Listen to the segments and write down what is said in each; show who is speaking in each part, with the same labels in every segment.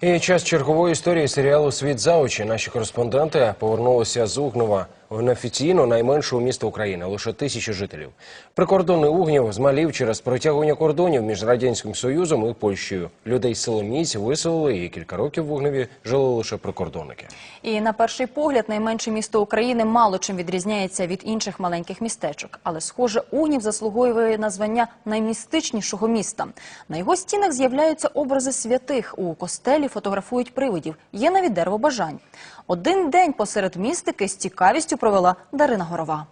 Speaker 1: І час чергової історії серіалу Світ за очі. Наші кореспонденти повернулися з Угнова в неофіційно найменшого міста України, лише тисячу жителів. Прикордонний Угнів змалів через протягування кордонів між радянським союзом і Польщею. Людей з Соломіць виселили, і кілька років в Угневі жили лише прикордонники.
Speaker 2: І на перший погляд найменше місто України мало чим відрізняється від інших маленьких містечок. Але, схоже, Угнів заслуговує на звання наймістичнішого міста. На його стінах з'являються образи святих. У костелі фотографують привидів. Є навіть дерево бажань. Один день посеред містики з цікавістю провела Дарина Горова.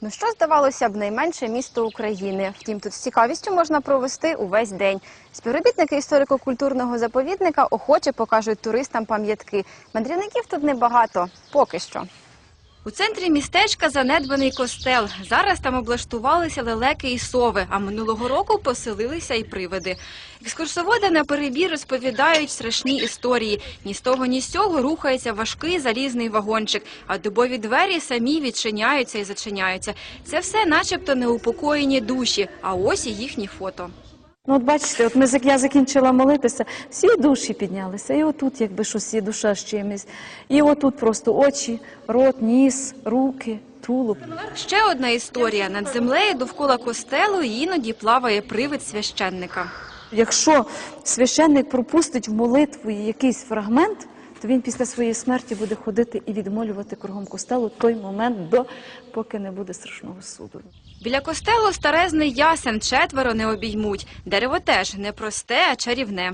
Speaker 3: Ну що здавалося б найменше місто України. Втім, тут з цікавістю можна провести увесь день. Співробітники історико-культурного заповідника охоче покажуть туристам пам'ятки. Мандрівників тут небагато, поки що. У центрі містечка занедбаний костел. Зараз там облаштувалися лелеки і сови, а минулого року поселилися і привиди. Екскурсоводи на перебір розповідають страшні історії. Ні з того, ні з цього рухається важкий залізний вагончик, а дубові двері самі відчиняються і зачиняються. Це все начебто неупокоєні душі, а ось і їхні фото.
Speaker 4: Ну, от бачите, от ми я закінчила молитися, всі душі піднялися. І отут, якби щось є душа з чимось. І отут просто очі, рот, ніс, руки, тулуб.
Speaker 3: Ще одна історія. Над землею довкола костелу іноді плаває привид священника.
Speaker 4: Якщо священник пропустить в молитву якийсь фрагмент, то він після своєї смерті буде ходити і відмолювати кругом костелу той момент, до поки не буде страшного суду.
Speaker 3: Біля костелу старезний ясен четверо не обіймуть. Дерево теж не просте, а чарівне.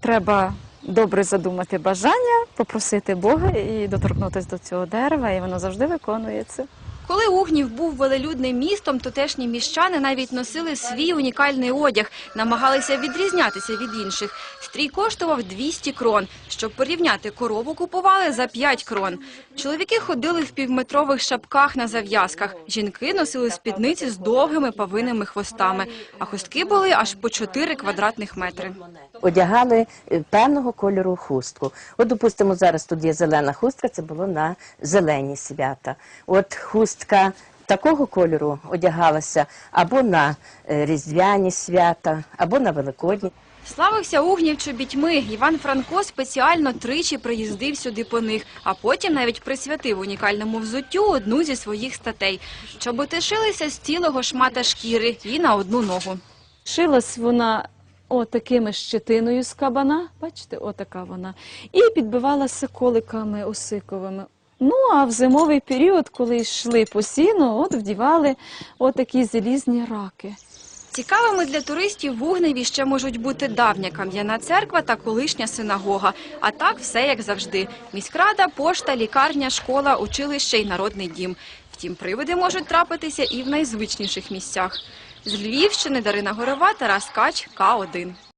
Speaker 4: Треба добре задумати бажання, попросити Бога і доторкнутися до цього дерева, і воно завжди виконується.
Speaker 3: Коли Угнів був велелюдним містом, тутешні міщани навіть носили свій унікальний одяг, намагалися відрізнятися від інших. Стрій коштував 200 крон. Щоб порівняти, корову купували за 5 крон. Чоловіки ходили в півметрових шапках на зав'язках. Жінки носили спідниці з довгими павиними хвостами, а хустки були аж по 4 квадратних метри.
Speaker 5: одягали е, певного кольору хустку. От, допустимо, зараз тут є зелена хустка, це було на зелені свята. От хустка такого кольору одягалася або на е, різдвяні свята, або на великодні.
Speaker 3: Славився Угнів чобітьми. Іван Франко спеціально тричі приїздив сюди по них, а потім навіть присвятив унікальному взуттю одну зі своїх статей. Чоботи шилися з цілого шмата шкіри і на одну ногу.
Speaker 4: Шилась вона отакими щетиною з кабана, бачите, отака вона, і підбивалася коликами осиковими. Ну, а в зимовий період, коли йшли по сіну, от вдівали отакі залізні раки.
Speaker 3: Цікавими для туристів в Угневі ще можуть бути давня кам'яна церква та колишня синагога. А так все як завжди. Міськрада, пошта, лікарня, школа, училище і народний дім. Втім, привиди можуть трапитися і в найзвичніших місцях. З Львівщини Дарина Горова, Тарас Кач, К1.